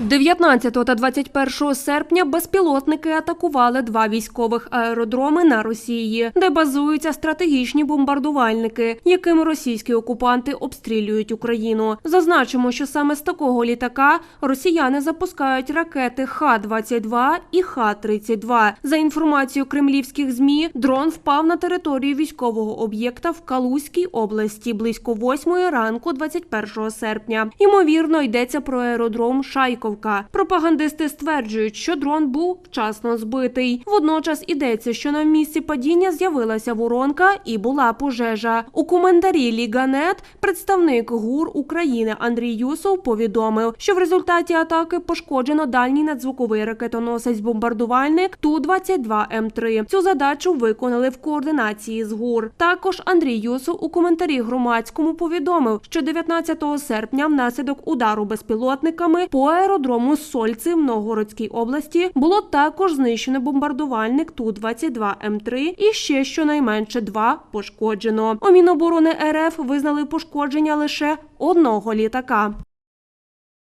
19 та 21 серпня безпілотники атакували два військових аеродроми на Росії, де базуються стратегічні бомбардувальники, якими російські окупанти обстрілюють Україну. Зазначимо, що саме з такого літака росіяни запускають ракети Х-22 і Х-32. За інформацією кремлівських змі, дрон впав на територію військового об'єкта в Калузькій області близько 8 ранку 21 серпня. Ймовірно, йдеться про аеродром Шайковка. Пропагандисти стверджують, що дрон був вчасно збитий. Водночас ідеться, що на місці падіння з'явилася воронка і була пожежа. У коментарі Ліганет представник ГУР України Андрій Юсов повідомив, що в результаті атаки пошкоджено дальній надзвуковий ракетоносець-бомбардувальник Ту-22М3. Цю задачу виконали в координації з ГУР. Також Андрій Юсов у коментарі громадському повідомив, що 19 серпня внаслідок удару безпілотниками по аеродрому Сольці в Новгородській області було також знищено бомбардувальник Ту-22М3 і ще щонайменше два пошкоджено. У Міноборони РФ визнали пошкодження лише одного літака.